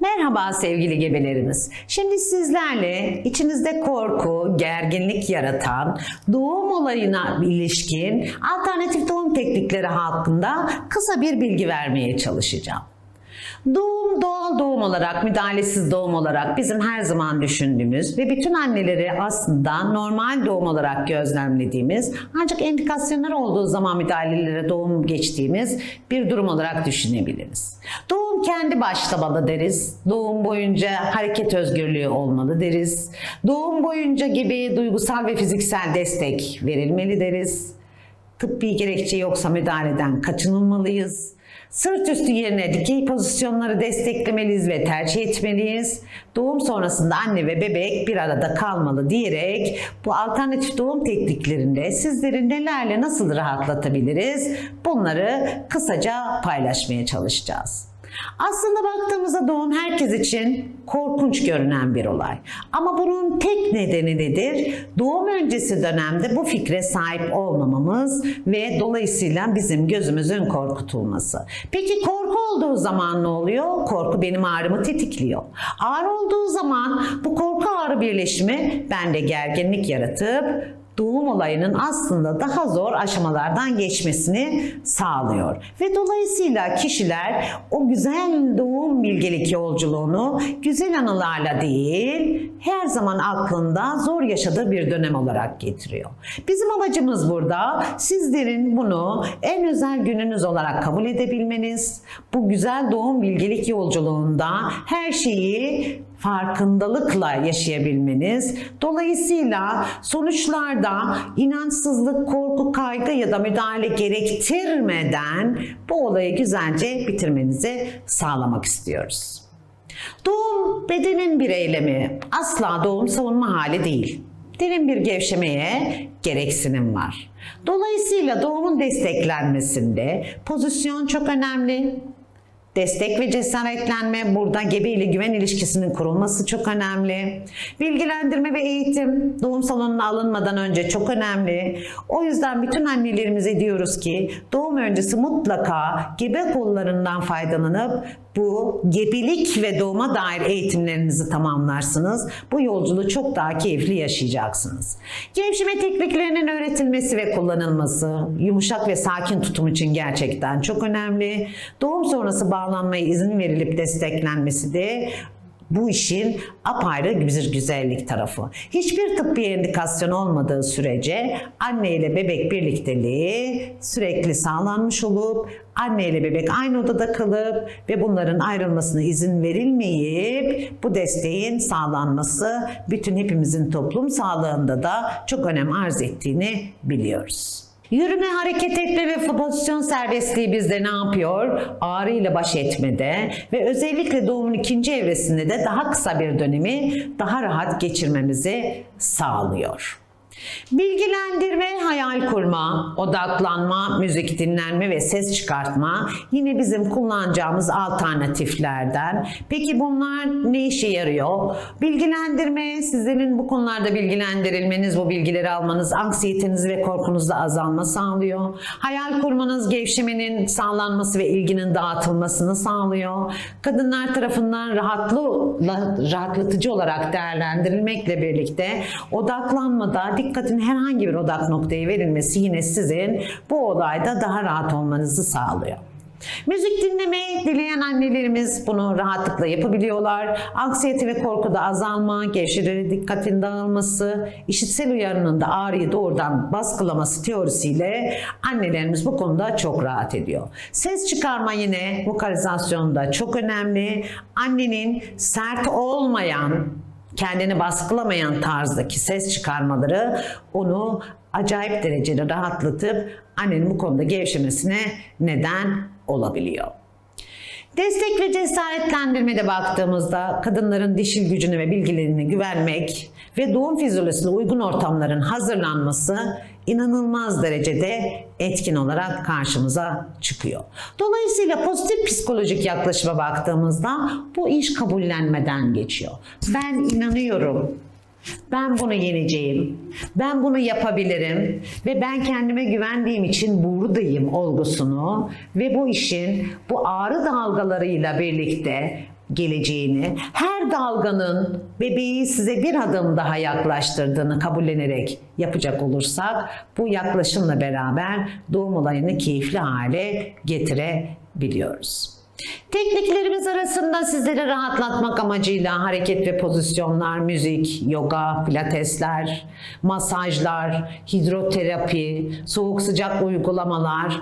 Merhaba sevgili gebelerimiz. Şimdi sizlerle içinizde korku, gerginlik yaratan doğum olayına ilişkin alternatif doğum teknikleri hakkında kısa bir bilgi vermeye çalışacağım. Doğum doğal doğum olarak, müdahalesiz doğum olarak bizim her zaman düşündüğümüz ve bütün anneleri aslında normal doğum olarak gözlemlediğimiz ancak endikasyonlar olduğu zaman müdahalelere doğum geçtiğimiz bir durum olarak düşünebiliriz. Doğum kendi başlamalı deriz. Doğum boyunca hareket özgürlüğü olmalı deriz. Doğum boyunca gebeye duygusal ve fiziksel destek verilmeli deriz. Tıbbi gerekçe yoksa müdahaleden kaçınılmalıyız. Sırt üstü yerine dikey pozisyonları desteklemeliyiz ve tercih etmeliyiz. Doğum sonrasında anne ve bebek bir arada kalmalı diyerek bu alternatif doğum tekniklerinde sizleri nelerle nasıl rahatlatabiliriz bunları kısaca paylaşmaya çalışacağız. Aslında baktığımızda doğum herkes için korkunç görünen bir olay. Ama bunun tek nedeni nedir? Doğum öncesi dönemde bu fikre sahip olmamamız ve dolayısıyla bizim gözümüzün korkutulması. Peki korku olduğu zaman ne oluyor? Korku benim ağrımı tetikliyor. Ağrı olduğu zaman bu korku ağrı birleşimi bende gerginlik yaratıp doğum olayının aslında daha zor aşamalardan geçmesini sağlıyor. Ve dolayısıyla kişiler o güzel doğum bilgelik yolculuğunu güzel anılarla değil, her zaman aklında zor yaşadığı bir dönem olarak getiriyor. Bizim amacımız burada sizlerin bunu en özel gününüz olarak kabul edebilmeniz, bu güzel doğum bilgelik yolculuğunda her şeyi farkındalıkla yaşayabilmeniz. Dolayısıyla sonuçlarda inançsızlık, korku, kaygı ya da müdahale gerektirmeden bu olayı güzelce bitirmenizi sağlamak istiyoruz. Doğum bedenin bir eylemi. Asla doğum savunma hali değil. Derin bir gevşemeye gereksinim var. Dolayısıyla doğumun desteklenmesinde pozisyon çok önemli. Destek ve cesaretlenme, burada gebe ile güven ilişkisinin kurulması çok önemli. Bilgilendirme ve eğitim doğum salonuna alınmadan önce çok önemli. O yüzden bütün annelerimize diyoruz ki doğum öncesi mutlaka gebe kollarından faydalanıp bu gebelik ve doğuma dair eğitimlerinizi tamamlarsınız. Bu yolculuğu çok daha keyifli yaşayacaksınız. Gevşeme tekniklerinin öğretilmesi ve kullanılması, yumuşak ve sakin tutum için gerçekten çok önemli. Doğum sonrası bağlanmaya izin verilip desteklenmesi de bu işin apayrı bir güzellik tarafı. Hiçbir tıbbi indikasyon olmadığı sürece anne ile bebek birlikteliği sürekli sağlanmış olup anne ile bebek aynı odada kalıp ve bunların ayrılmasına izin verilmeyip bu desteğin sağlanması bütün hepimizin toplum sağlığında da çok önem arz ettiğini biliyoruz. Yürüme, hareket etme ve pozisyon serbestliği bizde ne yapıyor? Ağrı ile baş etmede ve özellikle doğumun ikinci evresinde de daha kısa bir dönemi daha rahat geçirmemizi sağlıyor. Bilgilendirme, hayal kurma, odaklanma, müzik dinlenme ve ses çıkartma yine bizim kullanacağımız alternatiflerden. Peki bunlar ne işe yarıyor? Bilgilendirme, sizlerin bu konularda bilgilendirilmeniz, bu bilgileri almanız, anksiyeteniz ve korkunuzda azalma sağlıyor. Hayal kurmanız, gevşemenin sağlanması ve ilginin dağıtılmasını sağlıyor. Kadınlar tarafından rahatlı, rahatlatıcı olarak değerlendirilmekle birlikte odaklanmada dikkatin herhangi bir odak noktaya verilmesi yine sizin bu olayda daha rahat olmanızı sağlıyor. Müzik dinlemeyi dileyen annelerimiz bunu rahatlıkla yapabiliyorlar. Anksiyete ve korkuda azalma, gevşelere dikkatin dağılması, işitsel uyarının da ağrıyı doğrudan baskılaması teorisiyle annelerimiz bu konuda çok rahat ediyor. Ses çıkarma yine vokalizasyonda çok önemli. Annenin sert olmayan, kendini baskılamayan tarzdaki ses çıkarmaları onu acayip derecede rahatlatıp annenin bu konuda gevşemesine neden olabiliyor. Destek ve cesaretlendirmede baktığımızda kadınların dişil gücüne ve bilgilerine güvenmek ve doğum fizyolojisine uygun ortamların hazırlanması inanılmaz derecede etkin olarak karşımıza çıkıyor. Dolayısıyla pozitif psikolojik yaklaşıma baktığımızda bu iş kabullenmeden geçiyor. Ben inanıyorum ben bunu yeneceğim. Ben bunu yapabilirim ve ben kendime güvendiğim için buradayım olgusunu ve bu işin bu ağrı dalgalarıyla birlikte geleceğini, her dalganın bebeği size bir adım daha yaklaştırdığını kabullenerek yapacak olursak bu yaklaşımla beraber doğum olayını keyifli hale getirebiliyoruz. Tekniklerimiz arasında sizleri rahatlatmak amacıyla hareket ve pozisyonlar, müzik, yoga, pilatesler, masajlar, hidroterapi, soğuk sıcak uygulamalar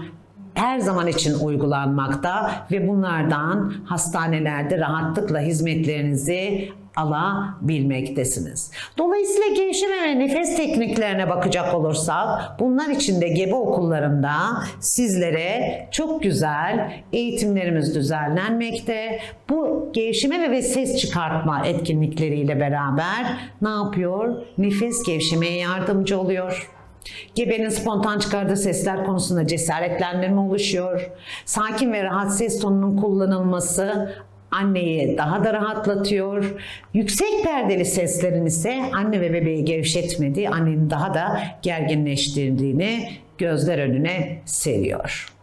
her zaman için uygulanmakta ve bunlardan hastanelerde rahatlıkla hizmetlerinizi alabilmektesiniz. Dolayısıyla gevşeme ve nefes tekniklerine bakacak olursak bunlar içinde gebe okullarında sizlere çok güzel eğitimlerimiz düzenlenmekte. Bu gevşeme ve ses çıkartma etkinlikleriyle beraber ne yapıyor? Nefes gevşemeye yardımcı oluyor. Gebenin spontan çıkardığı sesler konusunda cesaretlendirme oluşuyor. Sakin ve rahat ses tonunun kullanılması anneyi daha da rahatlatıyor. Yüksek perdeli seslerin ise anne ve bebeği gevşetmediği, annenin daha da gerginleştirdiğini gözler önüne seriyor.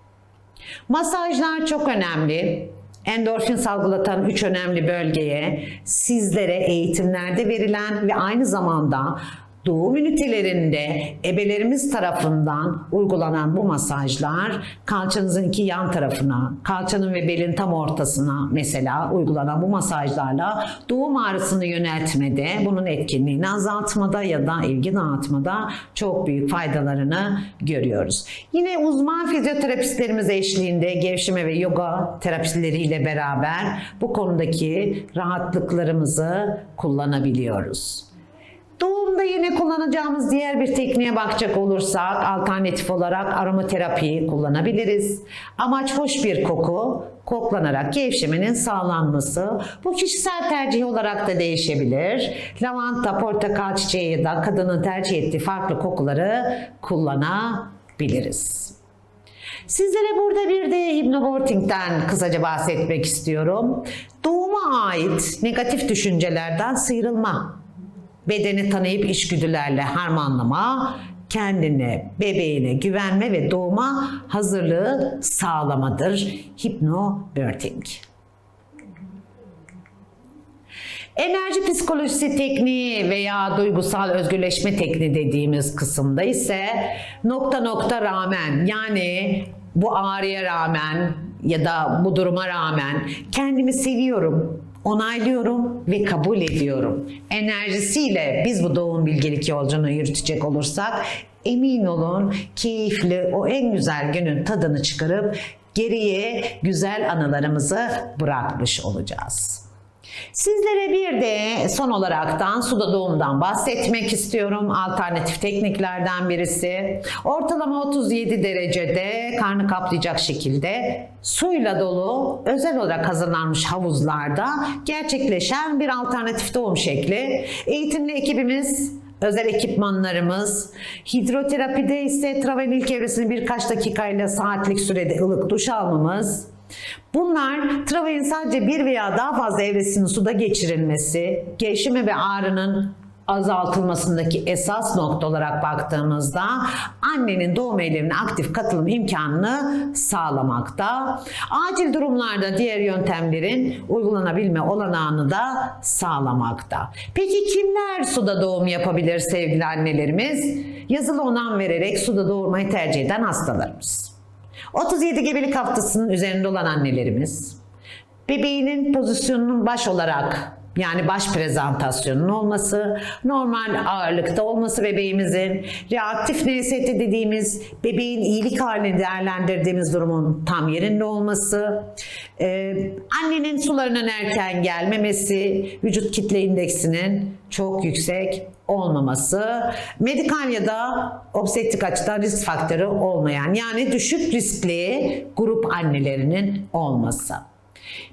Masajlar çok önemli. Endorfin salgılatan üç önemli bölgeye sizlere eğitimlerde verilen ve aynı zamanda doğum ünitelerinde ebelerimiz tarafından uygulanan bu masajlar kalçanızın iki yan tarafına, kalçanın ve belin tam ortasına mesela uygulanan bu masajlarla doğum ağrısını yöneltmede, bunun etkinliğini azaltmada ya da ilgi dağıtmada çok büyük faydalarını görüyoruz. Yine uzman fizyoterapistlerimiz eşliğinde gevşeme ve yoga terapileriyle beraber bu konudaki rahatlıklarımızı kullanabiliyoruz. Yine kullanacağımız diğer bir tekniğe bakacak olursak alternatif olarak aromaterapiyi kullanabiliriz. Amaç hoş bir koku, koklanarak gevşemenin sağlanması. Bu kişisel tercih olarak da değişebilir. Lavanta, portakal çiçeği ya da kadının tercih ettiği farklı kokuları kullanabiliriz. Sizlere burada bir de hypnoboarding'den kısaca bahsetmek istiyorum. Doğuma ait negatif düşüncelerden sıyrılma bedeni tanıyıp içgüdülerle harmanlama, kendine, bebeğine güvenme ve doğuma hazırlığı sağlamadır. Hypnobirthing. Enerji psikolojisi tekniği veya duygusal özgürleşme tekniği dediğimiz kısımda ise nokta nokta rağmen yani bu ağrıya rağmen ya da bu duruma rağmen kendimi seviyorum, onaylıyorum ve kabul ediyorum. Enerjisiyle biz bu doğum bilgelik yolculuğunu yürütecek olursak emin olun keyifli o en güzel günün tadını çıkarıp geriye güzel anılarımızı bırakmış olacağız. Sizlere bir de son olaraktan suda doğumdan bahsetmek istiyorum. Alternatif tekniklerden birisi. Ortalama 37 derecede karnı kaplayacak şekilde suyla dolu özel olarak hazırlanmış havuzlarda gerçekleşen bir alternatif doğum şekli. Eğitimli ekibimiz özel ekipmanlarımız. Hidroterapide ise travenil evresini birkaç dakikayla saatlik sürede ılık duş almamız. Bunlar travenin sadece bir veya daha fazla evresinin suda geçirilmesi, gevşeme ve ağrının azaltılmasındaki esas nokta olarak baktığımızda annenin doğum eylemine aktif katılım imkanını sağlamakta. Acil durumlarda diğer yöntemlerin uygulanabilme olanağını da sağlamakta. Peki kimler suda doğum yapabilir sevgili annelerimiz? Yazılı onam vererek suda doğurmayı tercih eden hastalarımız. 37 gebelik haftasının üzerinde olan annelerimiz, bebeğinin pozisyonunun baş olarak yani baş prezentasyonun olması, normal ağırlıkta olması bebeğimizin, reaktif NST dediğimiz bebeğin iyilik halini değerlendirdiğimiz durumun tam yerinde olması, e, annenin sularının erken gelmemesi, vücut kitle indeksinin çok yüksek olmaması, medikal ya da obstetrik açıdan risk faktörü olmayan yani düşük riskli grup annelerinin olması.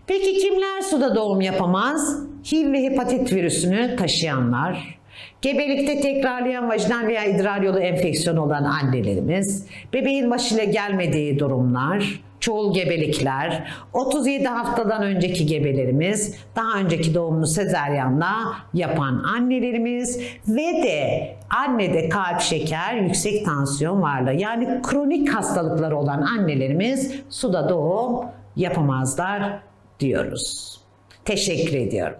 Peki kimler suda doğum yapamaz? HIV ve hepatit virüsünü taşıyanlar, gebelikte tekrarlayan vajinal veya idrar yolu enfeksiyonu olan annelerimiz, bebeğin başıyla gelmediği durumlar, çoğul gebelikler, 37 haftadan önceki gebelerimiz, daha önceki doğumunu sezeryanla yapan annelerimiz ve de annede kalp şeker, yüksek tansiyon varlığı yani kronik hastalıkları olan annelerimiz suda doğum yapamazlar diyoruz. Teşekkür ediyorum.